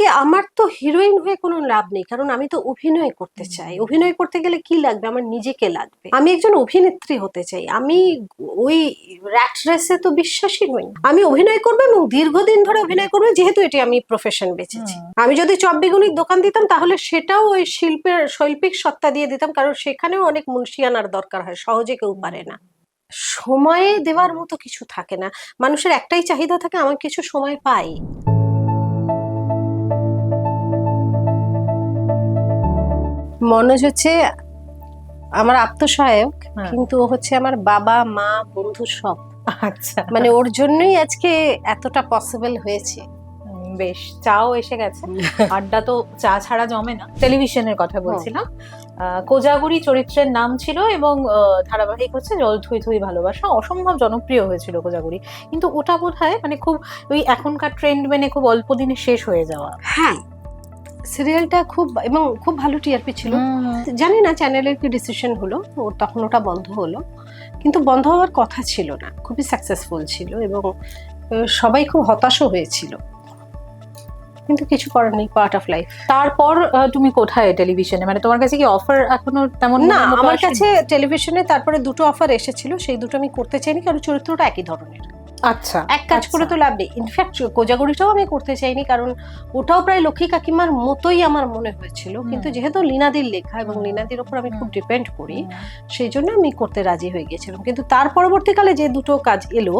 আজকে আমার তো হিরোইন হয়ে কোনো লাভ নেই কারণ আমি তো অভিনয় করতে চাই। অভিনয় করতে গেলে কি লাগবে? আমার নিজেকে লাগবে। আমি একজন অভিনেত্রী হতে চাই। আমি ওই র্যাট রেসে তো বিশ্বাসী নই। আমি অভিনয় করব এবং দীর্ঘদিন ধরে অভিনয় করব যেহেতু এটি আমি প্রফেশন বেঁচেছি আমি যদি চপ বেগুনির দোকান দিতাম তাহলে সেটাও ওই শিল্পের শৈল্পিক সত্তা দিয়ে দিতাম কারণ সেখানেও অনেক মুন্সিয়ানার দরকার হয় সহজে কেউ পারে না। সময়ে দেওয়ার মতো কিছু থাকে না। মানুষের একটাই চাহিদা থাকে আমার কিছু সময় পাই। মনোজ হচ্ছে আমার আত্মসহায়ক হ্যাঁ। কিন্তু হচ্ছে আমার বাবা মা বন্ধু সব। আচ্ছা। মানে ওর জন্যই আজকে এতটা পসিবল হয়েছে। বেশ চাও এসে গেছে। আড্ডা তো চা ছাড়া জমে না। টেলিভিশনের কথা বলছিলাম। আহ, কোজাগুড়ি চরিত্রের নাম ছিল এবং ধারাবাহিক হচ্ছে জল থুই থুই ভালোবাসা। অসম্ভব জনপ্রিয় হয়েছিল কোজাগুড়ি কিন্তু ওটা বোধ হয় মানে খুব ওই এখনকার ট্রেন্ড মেনে খুব অল্প দিনে শেষ হয়ে যাওয়া। হ্যাঁ সিরিয়ালটা খুব এবং খুব ভালো টিআরপি ছিল। জানি না চ্যানেলের কি ডিসিশন হলো ওর তখন ওটা বন্ধ হলো। কিন্তু বন্ধ হওয়ার কথা ছিল না খুবই সাকসেসফুল ছিল এবং সবাই খুব হতাশও হয়েছিল। কিন্তু কিছু করার নেই পার্ট অফ লাইফ তারপর তুমি কোথায় টেলিভিশনে মানে তোমার কাছে কি অফার এখনও তেমন না আমার কাছে টেলিভিশনে তারপরে দুটো অফার এসেছিল সেই দুটো আমি করতে চাইনি কারণ চরিত্রটা একই ধরনের। আচ্ছা এক কাজ করে তো লাভ নেই। ইনফ্যাক্ট কোজাগরিটাও আমি করতে চাইনি কারণ ওটাও প্রায় লক্ষ্মী কাকিমার মতোই আমার মনে হয়েছিল। কিন্তু যেহেতু লিনাদির লেখা এবং। লিনাদির ওপর আমি খুব ডিপেন্ড করি সেই জন্য আমি করতে রাজি হয়ে গেছিলাম কিন্তু তার পরবর্তীকালে যে দুটো কাজ এলো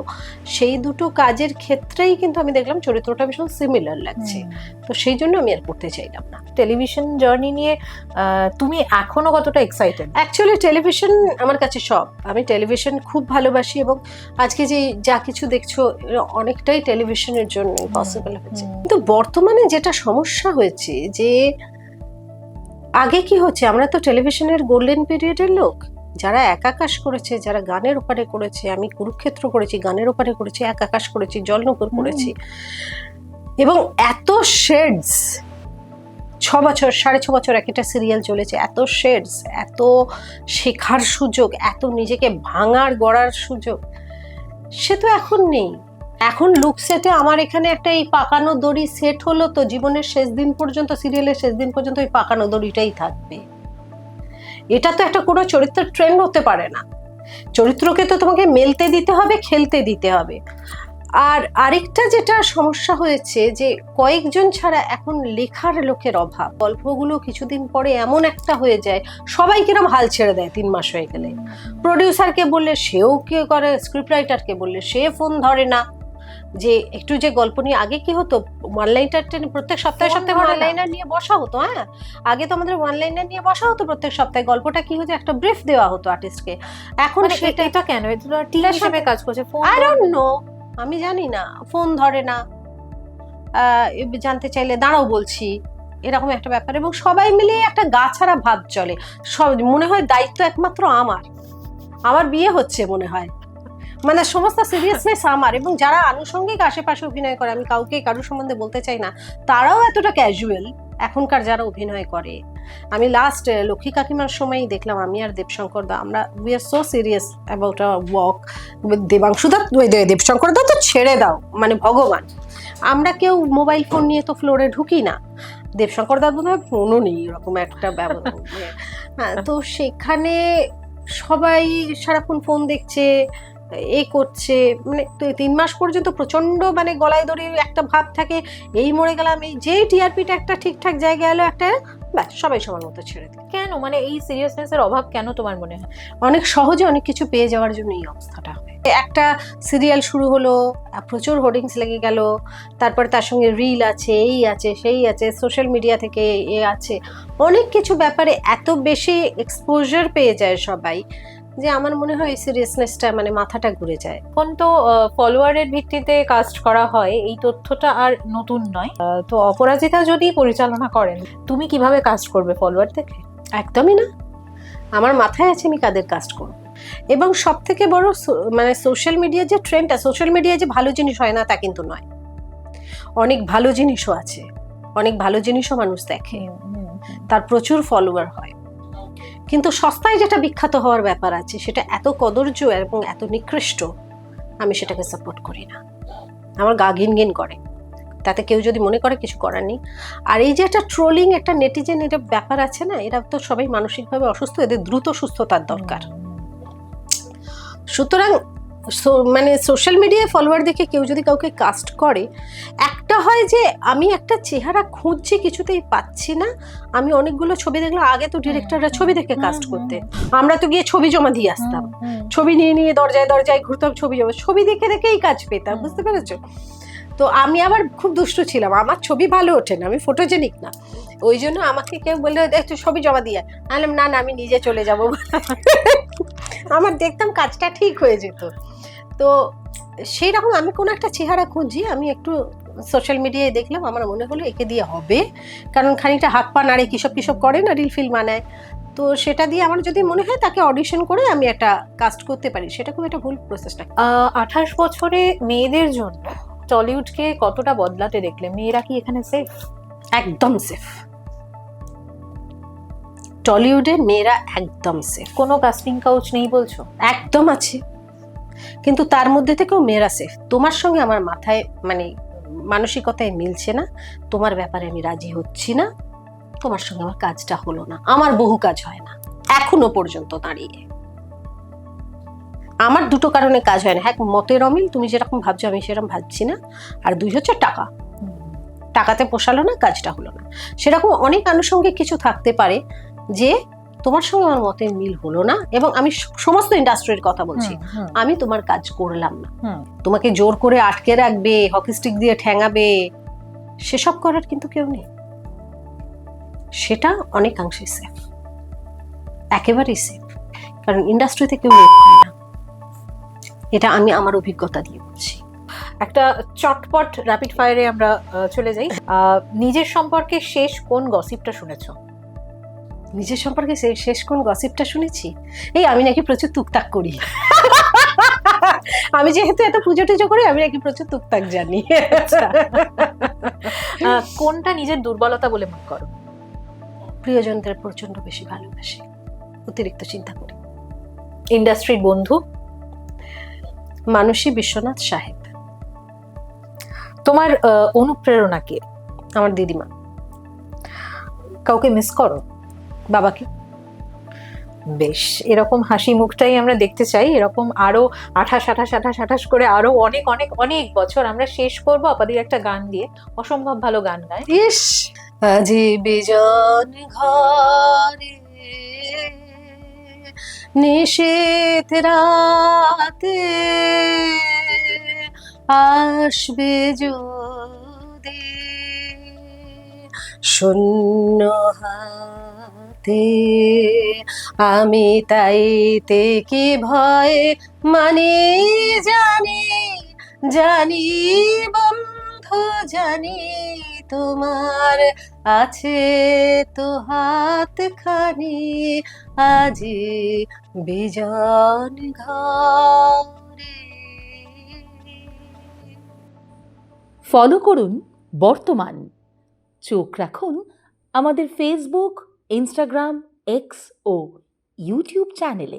সেই দুটো কাজের ক্ষেত্রেই কিন্তু আমি দেখলাম চরিত্রটা ভীষণ সিমিলার লাগছে। তো সেই জন্য আমি আর করতে চাইলাম না। টেলিভিশন জার্নি নিয়ে তুমি এখনও কতটা এক্সাইটেড অ্যাকচুয়ালি টেলিভিশন আমার কাছে সব। আমি টেলিভিশন খুব ভালোবাসি এবং আজকে যে যা কিছু দেখছ অনেকটাই টেলিভিশনের জন্য পসিবল হয়েছে কিন্তু বর্তমানে যেটা সমস্যা হয়েছে যে আগে কি হচ্ছে আমরা তো টেলিভিশনের গোল্ডেন পিরিয়ডের লোক যারা একাকাশ করেছে যারা গানের ওপারে করেছে আমি কুরুক্ষেত্র করেছি গানের ওপারে করেছি একাকাশ করেছি জলনগর করেছি। এবং এত শেডস ছ বছর সাড়ে ছ বছর এক একটা সিরিয়াল চলেছে এত শেডস এত শেখার সুযোগ এত নিজেকে ভাঙার গড়ার সুযোগ। সে তো এখন নেই। এখন লুক সেটে আমার এখানে একটা এই পাকানো দড়ি সেট হলো তো জীবনের শেষ দিন পর্যন্ত সিরিয়ালের শেষ দিন পর্যন্ত ওই পাকানো দড়িটাই থাকবে। এটা তো একটা কোনো চরিত্রের ট্রেন্ড হতে পারে না। চরিত্রকে তো তোমাকে মেলতে দিতে হবে, খেলতে দিতে হবে। আর আরেকটা যেটা সমস্যা হয়েছে যে কয়েকজন ছাড়া এখন লেখার লোকের অভাব। গল্পগুলো কিছুদিন পরে এমন একটা হয়ে যায় সবাই কিরম হাল ছেড়ে দেয় তিন মাস হয়ে গেলে। প্রডিউসারকে বললে সেও কে করে স্ক্রিপ্ট রাইটারকে বললে সে ফোন ধরে না। যে একটু যে গল্প নিয়ে আগে কি হতো ওয়ান লাইনার প্রত্যেক সপ্তাহে সপ্তাহে ওয়ান লাইনার নিয়ে বসা হতো হ্যাঁ? আগে তো আমাদের ওয়ান লাইনার নিয়ে বসা হতো প্রত্যেক সপ্তাহে। গল্পটা কি হতো একটা ব্রিফ দেওয়া হতো আর্টিস্টকে এখন মানে সেটা এটা কেন? এটা টিম হিসেবে কাজ করছে আই ডোন্ট নো। আমি জানি না ফোন ধরে না। জানতে চাইলে দাঁড়াও বলছি, এরকম একটা ব্যাপার। এবং সবাই মিলে একটা গা ছাড়া ভাব চলে। সব, মনে হয় দায়িত্ব একমাত্র আমার। আমার বিয়ে হচ্ছে মনে হয়। মানে সমস্ত সিরিয়াসনেস আমার। এবং যারা আনুষঙ্গিক আশেপাশে অভিনয় করে, আমি কাউকে কারোর সম্বন্ধে বলতে চাই না, তারাও এতটা ক্যাজুয়াল এখনকার যারা অভিনয় করে। আমি লাস্ট লক্ষ্মী কাকিমার সময়ই দেখলাম আমি আর দেবশঙ্কর দা, আমরা we are so serious about a walk Debangshu দা। দেবশঙ্কর দা তো ছেড়ে দাও মানে ভগবান। আমরা কেউ মোবাইল ফোন নিয়ে তো ফ্লোরে ঢুকি না। দেবশঙ্কর দা বোধ হয় ফোনও নেই, এরকম একটা ব্যবহার। হ্যাঁ তো সেখানে সবাই সারাক্ষণ ফোন দেখছে, এ করছে মানে তিন মাস পর্যন্ত প্রচণ্ড মানে গলায় দড়ি একটা ভাব থাকে, এই মরে গেলাম, এই যেই টিআরপিটা একটা ঠিকঠাক জায়গায় এলো, একটা ব্যাস সবাই সবার মতো ছেড়ে দিল। কেন? মানে এই সিরিয়াসনেসের অভাব কেন তোমার মনে হয়? অনেক সহজে অনেক কিছু পেয়ে যাওয়ার জন্য এই অবস্থাটা হয়। একটা সিরিয়াল শুরু হলো প্রচুর হোর্ডিংস লেগে গেল তারপর তার সঙ্গে রিল আছে এই আছে সেই আছে সোশ্যাল মিডিয়া থেকে এ আছে। অনেক কিছু ব্যাপারে এত বেশি এক্সপোজার পেয়ে যায় সবাই যে আমার মনে হয় এই সিরিয়াসনেসটা মানে মাথাটা ঘুরে যায়। এখন তো ফলোয়ারের ভিত্তিতে কাস্ট করা হয় এই তথ্যটা আর নতুন নয়। তো অপরাজিতা যদি পরিচালনা করেন তুমি কীভাবে কাস্ট করবে ফলোয়ার থেকে একদমই না। আমার মাথায় আছে আমি কাদের কাস্ট করব। এবং সব থেকে বড় মানে সোশ্যাল মিডিয়ার যে ট্রেন্ডটা সোশ্যাল মিডিয়ায় যে ভালো জিনিস হয় না তা কিন্তু নয়। অনেক ভালো জিনিসও আছে অনেক ভালো জিনিসও মানুষ দেখে। তার প্রচুর ফলোয়ার হয়। কিন্তু সস্তায় যেটা বিখ্যাত হওয়ার ব্যাপার আছে, সেটা এত কদর্য এবং এত নিকৃষ্ট, আমি সেটাকে সাপোর্ট করি না। আমার গা ঘিন করে। তাতে কেউ যদি মনে করে কিছু করার নেই। আর এই যে একটা ট্রোলিং একটা নেটিজেন এটা ব্যাপার আছে না, এরা তো সবাই মানসিকভাবে অসুস্থ, এদের দ্রুত সুস্থতার দরকার। সুতরাং মানে সোশ্যাল মিডিয়ায় ফলোয়ার দেখে কেউ যদি কাউকে কাস্ট করে, একটা হয় যে আমি একটা চেহারা খুঁজছি কিছুতেই পাচ্ছি না। আমি অনেকগুলো ছবি দেখলাম আগে তো ডিরেক্টররা ছবি দেখে কাস্ট করতে। আমরা তো গিয়ে ছবি জমা দিয়ে আসতাম। ছবি নিয়ে নিয়ে দরজায় দরজায় ঘুরতাম ছবি জমা। ছবি দেখে দেখেই কাজ পেতাম বুঝতে পেরেছ? তো আমি আবার খুব দুষ্টু ছিলাম। আমার ছবি ভালো ওঠে না আমি ফটোজেনিক না। ওই জন্য আমাকে কেউ বললে তুই ছবি জমা দিয়ে আয়।" আমি না না আমি নিজে চলে যাব। আমার দেখতাম কাজটা ঠিক হয়ে যেত। তো সেই রকম আমি কোনো একটা চেহারা খুঁজি আমি একটু সোশ্যাল মিডিয়ায় দেখলাম আমার মনে হলো একে দিয়ে হবে। কারণ খানিকটা হাত পা নাড়ে কিসব কিসব করে না রিল ফিল বানায় তো সেটা দিয়ে আমার যদি মনে হয় তাকে অডিশন করে আমি একটা কাস্ট করতে পারি সেটা খুব একটা ভুল প্রসেসটা আহ, আঠাশ বছরে মেয়েদের জন্য টলিউডকে কতটা বদলাতে দেখলে মেয়েরা কি এখানে সেফ একদম সেফ টলিউডে মেয়েরা একদম সেফ কোনো কাস্টিং কাউচ নেই বলছো? একদম আছে। কিন্তু তার মধ্যে থেকেও মেয়েরা সেফ তোমার সঙ্গে আমার মাথায় মানে মানসিকতায় মিলছে না, তোমার ব্যাপারে আমি রাজি হচ্ছি না, তোমার সঙ্গে আমার কাজটা হলো না, আমার বহু কাজ হয় না, এখনও পর্যন্ত দাঁড়িয়ে। আমার দুটো কারণে কাজ হয় না, এক মতের অমিল, তুমি যেরকম ভাবছ আমি সেরকম ভাবছি না, আর দুই হচ্ছে টাকা। টাকাতে পোষালো না, কাজটা হলো না। সেরকম অনেক আনুষঙ্গিক কিছু থাকতে পারে যে তোমার সঙ্গে আমার মতের মিল হলো না এবং আমি সমস্ত ইন্ডাস্ট্রির কথা বলছি। আমি তোমার কাজ করলাম না। তোমাকে জোর করে আটকে রাখবে হকি স্টিক দিয়ে ঠ্যাঙাবে সেসব করার কিন্তু কেউ নেই। সেটা অনেকাংশে সেফ একেবারেই সেফ কারণ ইন্ডাস্ট্রিতে কেউ রেপ না। এটা আমি আমার অভিজ্ঞতা দিয়ে বলছি। একটা চটপট র্যাপিড ফায়ারে আমরা চলে যাই। আহ, নিজের সম্পর্কে শেষ কোন গসিপটা শুনেছো? নিজের সম্পর্কে শেষ কোন গসিপটা শুনেছি? এই আমি নাকি প্রচুর তুকতাক করি। আমি যেহেতু এত পুজো টুজো করি আমি নাকি প্রচুর তুকতাক জানি। কোনটা নিজের দুর্বলতা বলে মনে করো? প্রিয়জনদের প্রচণ্ড বেশি ভালোবাসি। অতিরিক্ত চিন্তা করি। ইন্ডাস্ট্রির বন্ধু? মানসী বিশ্বনাথ সাহেব। তোমার অনুপ্রেরণা কে? আমার দিদিমা। কাউকে মিস করো? বাবাকে? বেশ এরকম হাসি মুখটাই আমরা দেখতে চাই। এরকম আরও আঠাশ আঠাশ আঠাশ আঠাশ করে আরও অনেক অনেক অনেক বছর আমরা শেষ করব আপাদির একটা গান দিয়ে। অসম্ভব ভালো গান গায়। ইস! আজি বিজন ঘরে নিষেধ রাতে আসবে যদি শূন্য হাতে আমি তাইতে কি ভয় মানে জানি জানি বন্ধু, জানি তোমার আছে তো হাত খানি আজি বিজন ঘরে। ফলো করুন বর্তমান। চোখ রাখুন আমাদের ফেসবুক इंस्टाग्राम एक्स ओ यूट्यूब चॅनेल